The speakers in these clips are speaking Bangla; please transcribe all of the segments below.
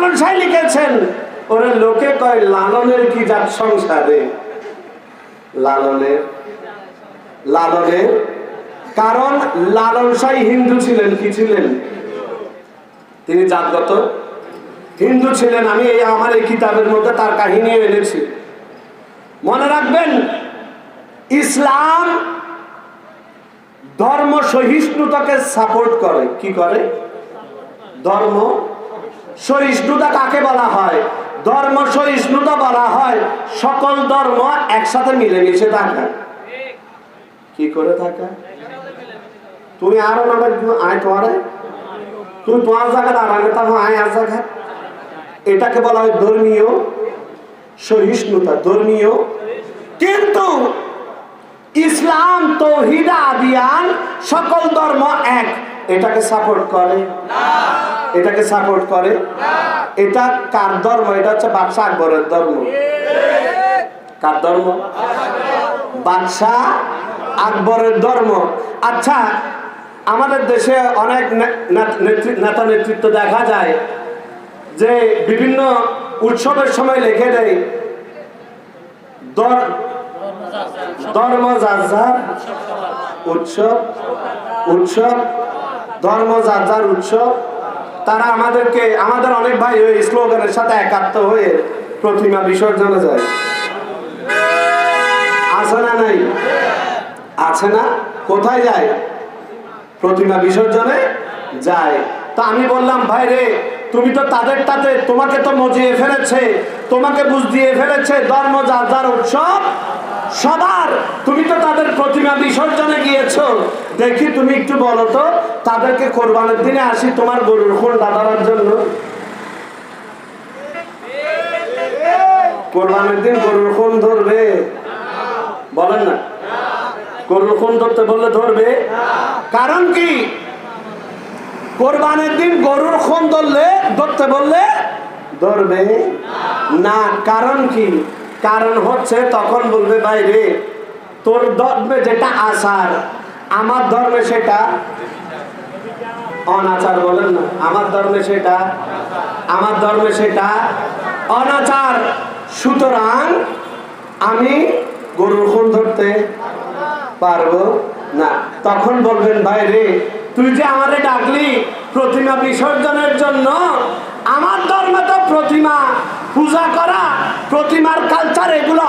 লালন সাহেব লিখেছেন। ওরা লোকে কয়, লালনের কি জাত সংসারে? লালনের? লালনের? কারণ লালন সাই হিন্দু ছিলেন, কি ছিলেন? তিনি জাতগত? হিন্দু ছিলেন, আমি এই আমার এই কিতাবের মধ্যে তার কাহিনী এনেছি। মনে রাখবেন, ইসলাম ধর্ম সহিষ্ণুতাকে সাপোর্ট করে। কি করে? ধর্ম সহিষ্ণুতা কাকে বলা হয়? ধর্ম সহিষ্ণুতা বলা হয়। সকল ধর্ম একসাথে মিলেমিশে থাকা। কি করে থাকা? তুমি আরও না আয় তোমারে? তুমি তোমার জায়গা আর আগে তখন আয় আর জায়গা এটাকে বলা হয় ধর্মীয় সহিষ্ণুতা, ধর্মীয়। কিন্তু ইসলাম, তৌহিদা, আদিয়ান সকল ধর্ম এক। এটাকে সাপোর্ট করে। এটাকে সাপোর্ট করে। এটা কার ধর্ম? এটা হচ্ছে বাদশাহ আকবরের ধর্ম। কার ধর্ম? বাদশাহ আকবরের ধর্ম। আচ্ছা আমাদের দেশে অনেক নেতৃ- নেতা নেতৃত্ব দেখা যায় যে বিভিন্ন উৎসবের সময় লিখে দেয়, ধর- ধর্ম যার উৎসব উৎসব ধর্ম, যার যার উৎসব তারা আমাদেরকে, আমাদের অনেক ভাই ওই স্লোগানের সাথে একাত্ম হয়ে প্রতিমা বিসর্জনে যায়। আছে না নাই? আছে না? কোথায় যায়? প্রতিমা বিসর্জনে যায়। তা আমি বললাম, ভাই রে, তুমি তো তাদের তাতে, তোমাকে তো মজিয়ে ফেলেছে, তোমাকে বুঝ দিয়ে ফেলেছে, ধর্ম, যার যার উৎসব সবার, তুমি তো তাদের প্রতিমা বিসর্জনে গিয়েছো। দেখি তুমি একটু বলো তো, তাদেরকে কোরবানের দিনে আসি তোমার গরুর খুন দাদার জন্য? কোরবানের দিন গরুর খুন ধরবে? বলেন না। গরুর খুন ধরতে বললে ধরবে? কারণ কি? কোরবানের দিন গরুর খুন ধরলে, ধরতে বললে ধরবে? না, কারণ কি? কারণ হচ্ছে তখন বলবে বাইরে তোর ধর্মে যেটা আসার আমার ধর্মে সেটা অনাচার বলেন না। আমার ধর্মে সেটা, আমার ধর্মে সেটা অনাচার। সুতরাং আমি গরুর খুন ধরতে পারব না। তখন বলবেন, ভাই রে, তুই যে আমারে ডাকলি প্রতিমা বিসর্জনের জন্য, আমার ধর্মে তো প্রতিমা পূজা করা, প্রতিমার কালচার এগুলো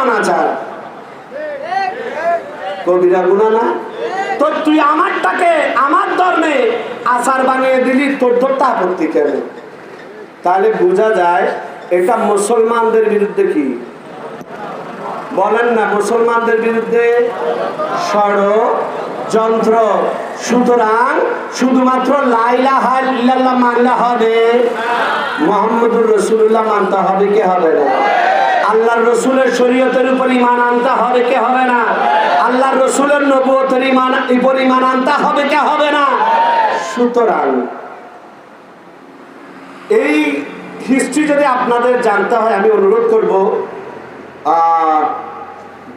কবিরা গুণা না? তো তুই আমারটাকে, আমার ধর্মে আচার বানিয়ে দিলি, তোর ধরতে আপত্তি কেন? তাহলে বোঝা যায়, এটা মুসলমানদের বিরুদ্ধে কি? বলেন না, মুসলমানদের বিরুদ্ধে ষড়যন্ত্র সুতরাং শুধুমাত্র লাইলা ইল্লাল্লাহ মানলে হবে। মোহাম্মদুর রসুল্লাহ মানতে হবে, কে হবে না? আল্লাহর রসুলের শরীয়তের উপর ইমান আনতে হবে, কে হবে না? আল্লাহর রসুলের নবুয়তের ইমান উপর ইমান আনতে হবে, কে হবে না? সুতরাং এই হিস্ট্রি যদি আপনাদের জানতে হয়, আমি অনুরোধ করব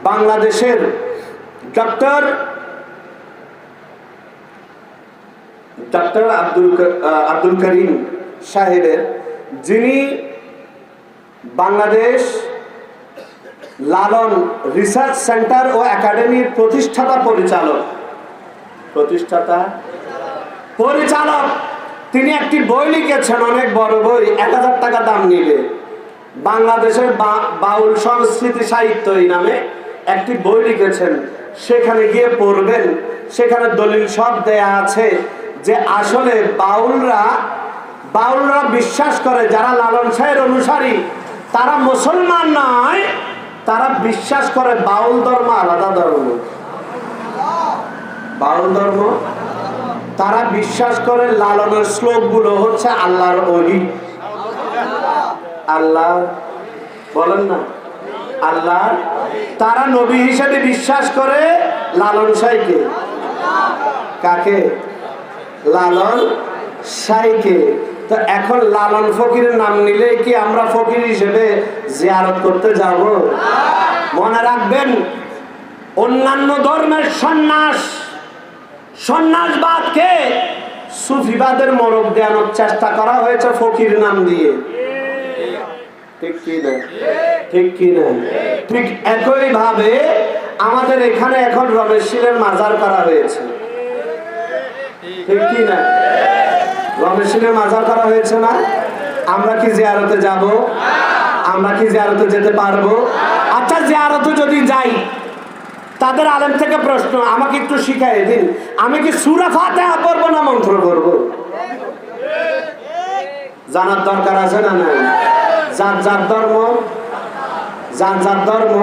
বাংলাদেশের ডক্টর ডক্টর আব্দুল আব্দুল করিম সাহেবের, যিনি বাংলাদেশ লালন রিসার্চ সেন্টার ও একাডেমির প্রতিষ্ঠাতা পরিচালক। প্রতিষ্ঠাতা? পরিচালক! তিনি একটি বই লিখেছেন, অনেক বড় বই, এক হাজার টাকা দাম নিবে। বাংলাদেশের বাউল সংস্কৃতি সাহিত্য এই নামে একটি বই লিখেছেন। সেখানে গিয়ে পড়বেন, সেখানে দলিল সব দেয়া আছে। যে আসলে বাউলরা বাউলরা বিশ্বাস করে, যারা লালন সাহের অনুসারী, তারা মুসলমান নয়, তারা বিশ্বাস করে বাউল ধর্ম আলাদা ধর্ম। বাউল ধর্ম? তারা বিশ্বাস করে লালনের শ্লোকগুলো হচ্ছে আল্লাহর অলি আল্লাহ, বলেন না। আল্লাহ, তারা নবী হিসেবে বিশ্বাস করে লালন সাইকে কাকে? লালন সাইকে তো এখন লালন ফকিরের নাম নিলে কি আমরা ফকির হিসেবে জিয়ারত করতে যাব? মনে রাখবেন, অন্যান্য ধর্মের সন্ন্যাস, সন্ন্যাসবাদকে সুফিবাদের মরক দেওয়ানোর চেষ্টা করা হয়েছে ফকির নাম দিয়ে। ঠিক কি না? ঠিক কি না? ঠিক একই ভাবে আমাদের এখানে এখন রমেশ শিলের মাজার করা হয়েছে। কি না? রমেশ শিলের মাজার করা হয়েছে না? আমরা কি জিয়ারতে যাব? আমরা কি জিয়ারতে যেতে পারব? আচ্ছা জিয়ারতে যদি যাই, তাদের আলেম থেকে প্রশ্ন, আমাকে একটু শিখাই দিন। আমি কি সুরা ফাতেহা পড়ব না মন্ত্র করব জানার দরকার আছে না নাই? যার যার ধর্ম, যার যার ধর্ম,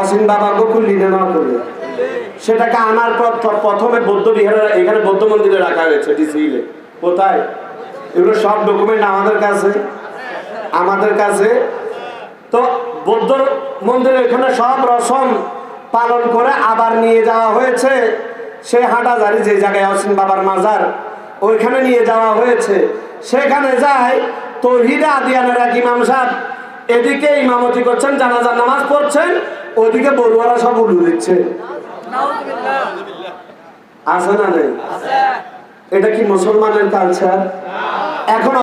অসীম বাবা গোকুল লিনে না করলে সেটাকে আনার পর পর প্রথমে বৌদ্ধ বিহারে, এখানে বৌদ্ধ মন্দিরে রাখা হয়েছে ডিসিলে কোথায়? এগুলো সব ডকুমেন্ট আমাদের কাছে আমাদের কাছে। তো বৌদ্ধ মন্দিরে এখানে সব রসম পালন করে আবার নিয়ে যাওয়া হয়েছে। সে হাঁটাজারি, যে জায়গায় অসীম বাবার মাজার, ওইখানে নিয়ে যাওয়া হয়েছে। সেখানে যায় তহিদা আদিয়ানের এক ইমাম সাহেব, এদিকে ইমামতি করছেন, জানাজার নামাজ পড়ছেন ওইদিকে বড়ুয়ারা সব উলু দিচ্ছে। আছে না নেই? এটা কি মুসলমানের কালচার এখন